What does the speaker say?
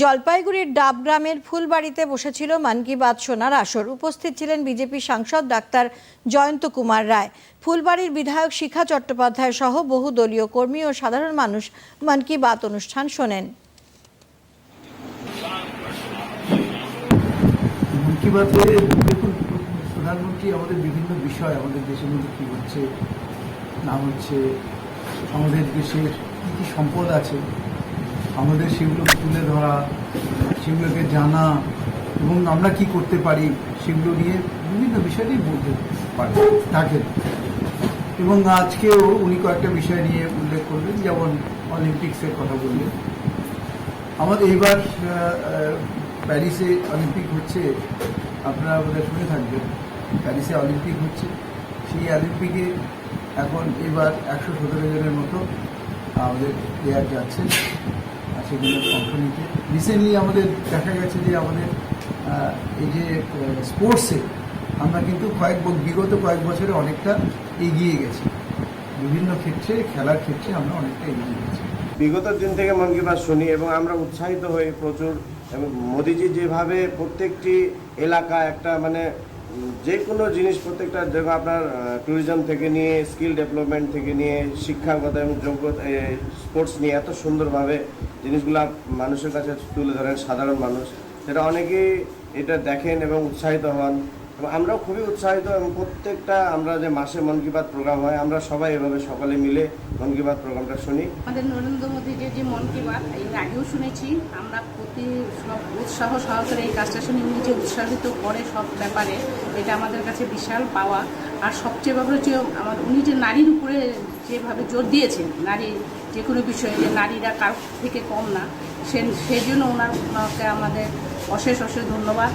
জলপাইগুড়ির ডাব গ্রামের ফুলবাড়িতে বসেছিল মন কি বাত শোনার আসর। উপস্থিত ছিলেন বিজেপি সাংসদ ডাক্তার জয়ন্ত কুমার রায়। ফুলবাড়ির বিধায়ক শিখা চট্টোপাধ্যায় সহ বহু দলীয় কর্মী ও সাধারণ মানুষ মন কি বাত অনুষ্ঠান শোনেন। মন প্রধানমন্ত্রী আমাদের বিভিন্ন বিষয়, আমাদের দেশের মধ্যে হচ্ছে, না হচ্ছে, আমাদের দেশের সম্পদ আছে আমাদের সেগুলোকে তুলে ধরা, সেগুলোকে জানা এবং আমরা কি করতে পারি সেগুলো নিয়ে বিভিন্ন বিষয় নিয়ে বলতে পারি, থাকেন। এবং আজকেও উনি কয়েকটা বিষয় নিয়ে উল্লেখ করলেন যেমন অলিম্পিক্সের কথা বললেন। আমাদের এইবার প্যারিসে অলিম্পিক হচ্ছে, আপনারা বোধহয় শুনে থাকবেন, প্যারিসে অলিম্পিক হচ্ছে। সেই অলিম্পিকে এখন এবার একশো সতেরো জনের মতো আমাদের প্লেয়ার যাচ্ছে সেগুলো অংশ নিতে রিসেন্টলি আমাদের দেখা গেছে যে আমাদের এই যে স্পোর্টসে আমরা কিন্তু কয়েক বিগত কয়েক বছরে অনেকটা এগিয়ে গেছি। বিভিন্ন ক্ষেত্রে, খেলার ক্ষেত্রে আমরা অনেকটা এগিয়ে গেছি। বিগত দিন থেকে মন কি বাত শুনি এবং আমরা উৎসাহিত হই প্রচুর। এবং মোদিজি যেভাবে প্রত্যেকটি এলাকা একটা মানে যে কোনো জিনিস প্রত্যেকটা, দেখো আপনার ট্যুরিজম থেকে নিয়ে স্কিল ডেভেলপমেন্ট থেকে নিয়ে, শিক্ষাগত এবং যোগ্যতা স্পোর্টস নিয়ে এত সুন্দরভাবে জিনিসগুলো মানুষের কাছে তুলে ধরেন, সাধারণ মানুষ। সেটা অনেকেই এটা দেখেন এবং উৎসাহিত হন। এবং আমরাও খুবই উৎসাহিত এবং প্রত্যেকটা আমরা যে মাসে মন কি বাত প্রোগ্রাম হয়, আমরা সবাই এভাবে সকালে মিলে মন কি বাত প্রোগ্রামটা শুনি। আমাদের নরেন্দ্র মোদীর যে মন কি বাত, এর আগেও শুনেছি। আমরা প্রতি সব উৎসাহ সহকারে এই কাজটা শুনি। উনি যে উৎসাহিত করে সব ব্যাপারে, এটা আমাদের কাছে বিশাল পাওয়া। আর সবচেয়ে বড় যে আমার, উনি যে নারীর উপরে যেভাবে জোর দিয়েছেন, নারী যে কোনো বিষয়ে, যে নারীরা কার থেকে কম না, সে সেই জন্য ওনার ওনাকে আমাদের অশেষ অশেষ ধন্যবাদ।